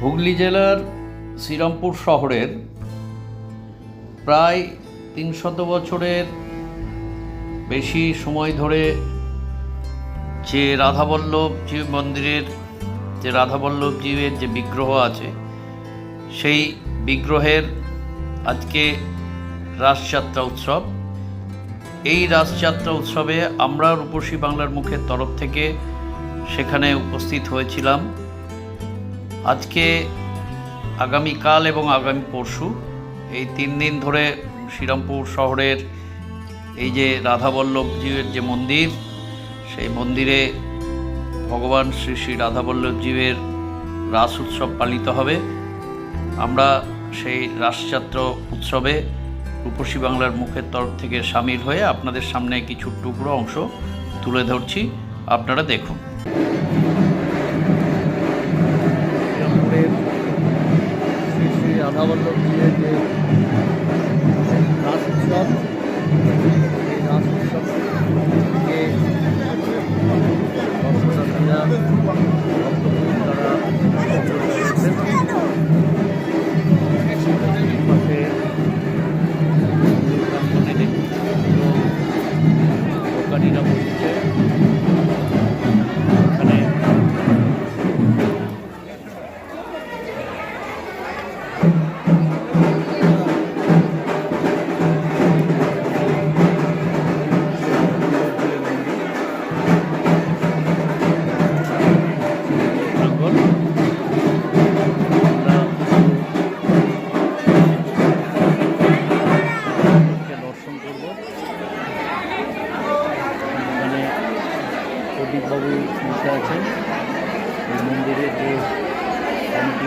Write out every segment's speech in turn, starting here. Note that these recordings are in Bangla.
হুগলি জেলার শ্রীরামপুর শহরের প্রায় তিনশত বছরের বেশি সময় ধরে যে রাধাবল্লভ জীব মন্দিরের, যে রাধাবল্লভ জীবের যে বিগ্রহ আছে, সেই বিগ্রহের আজকে রাসযাত্রা উৎসব। এই রাসযাত্রা উৎসবে আমরা রূপসী বাংলার মুখের তরফ থেকে সেখানে উপস্থিত হয়েছিলাম। আজকে আগামীকাল এবং আগামী পরশু, এই তিন দিন ধরে শ্রীরামপুর শহরের এই যে রাধাবল্লভজীবের যে মন্দির, সেই মন্দিরে ভগবান শ্রী শ্রী রাধাবল্লভজীবের রাস উৎসব পালিত হবে। আমরা সেই রাসযাত্রা উৎসবে রূপসী বাংলার মুখের তরফ থেকে সামিল হয়ে আপনাদের সামনে কিছু টুকরো অংশ তুলে ধরছি। আপনারা দেখুন। রাধাবল্লভ জিয়ের যে রাস উৎসব এই রাস উৎসবকে দর্শনার্থীরা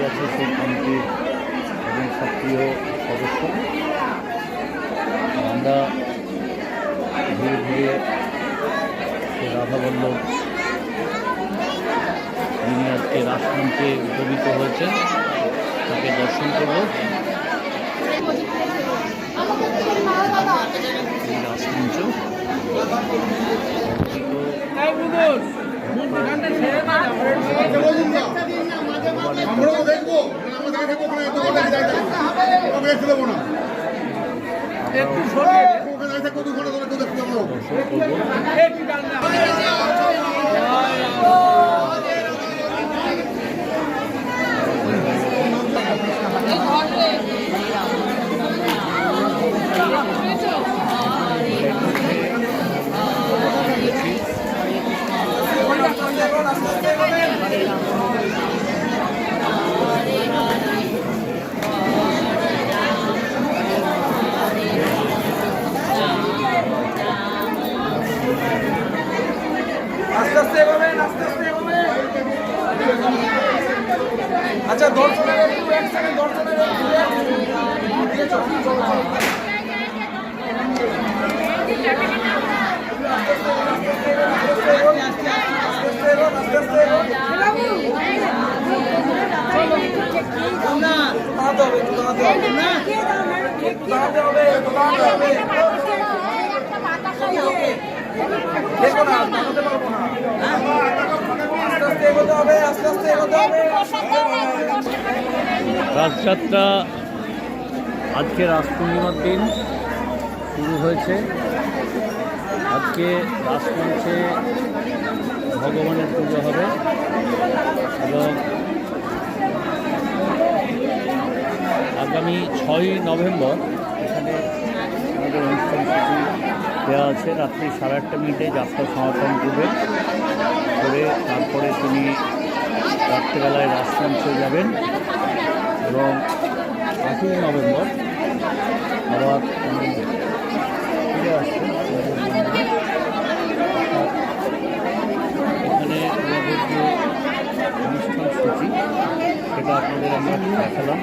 আছে সেই কমিটির একজন সক্রিয় সদস্য। আমরা ধীরে ধীরে সে রাধা বল্লভ যিনি আজকে রাজমন্ত্রে উপনীত হয়েছেন তাকে দর্শন করব। এই দেখব আমরা দাঁড়িয়ে থাকব ওখানে এত ঘণ্টা দাঁড়িয়ে থাকব ওকে দেখতে দেবো না ওখানে দাঁড়িয়ে থাকব। দেখতে দেবো না ওকে। দর্শন করব আস্তে আস্তে এগোবেন আস্তে আস্তে এগোবেন আচ্ছা দর্শনের একটু এক সেকেন্ড দর্শনের একটু এক দিয়ে চলো চলো চলো দাঁড়াতে হবে একটু দাঁড়াতে হবে একটু দাঁড়াতে হবে একটু দাঁড়াতে হবে দেখো না দাঁড়াতে পারব না আস্তে রাসযাত্রা আজকে রাস পূর্ণিমার দিন শুরু হয়েছে। আজকে রাসমঞ্চে ভগবানের পুজো হবে এবং আগামী ছয়ই নভেম্বর এখানে আমাদের অনুষ্ঠান দেওয়া আছে। রাত্রি সাড়ে আটটা মিনিটে যাত্রা সমাপন করবেন করে তারপরে তিনি রাত্রিবেলায় রাসমঞ্চে যাবেন এবং আটই নভেম্বর আবার ফিরে আসছেন এখানে আমাদের যে অনুষ্ঠান সূচি, সেটা আপনাদের আমরা দেখালাম।